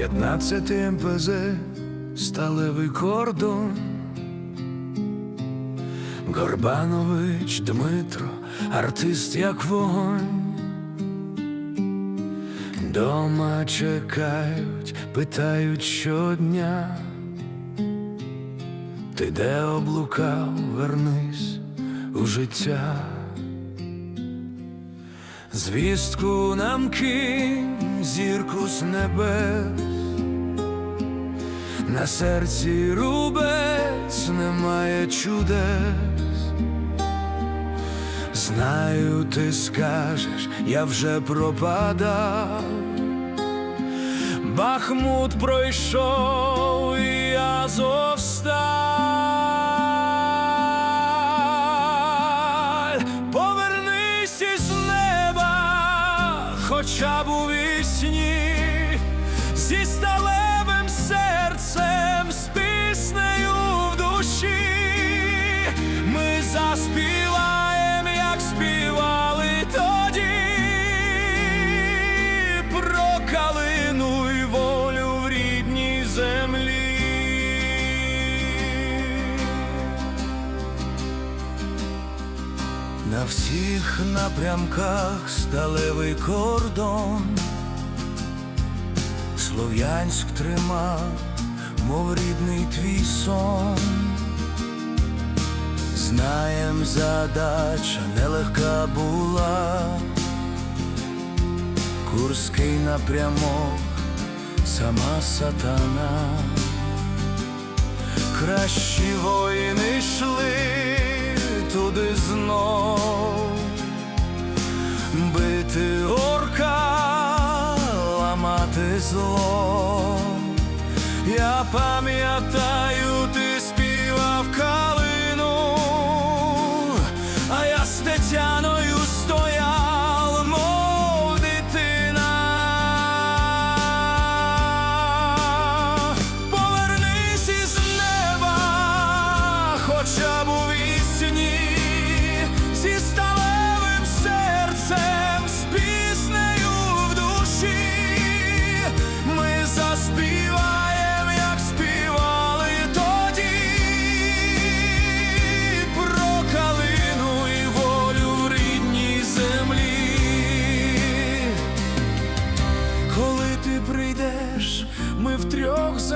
15 МПЗ, сталевий кордон. Горбанович Дмитро, артист як вогонь. Дома чекають, питають щодня. Ти де облукав, вернись у життя. Звістку нам кинь, зірку з небес, на серці рубець немає чудес. Знаю, ти скажеш, я вже пропадав. Бахмут пройшов і Азовсталь. Повернись із неба, хоча б у вісні, зі сталевим піснею в душі. Ми заспіваєм, як співали тоді, про калину й волю в рідній землі. На всіх напрямках сталевий кордон, Слов'янськ тримав, мов рідний твій сон. Знаєм, задача нелегка була, Курський напрямок, сама сатана, кращі воїни йшли туди знов, бити орка, ламати зло. Я пам'ятаю, ти співав калину, а я з Тетяною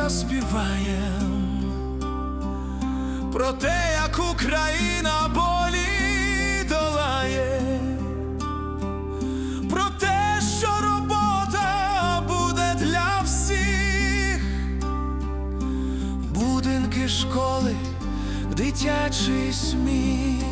заспіваєм про те, як Україна болі долає, про те, що робота буде для всіх, будинки, школи, дитячий сміх.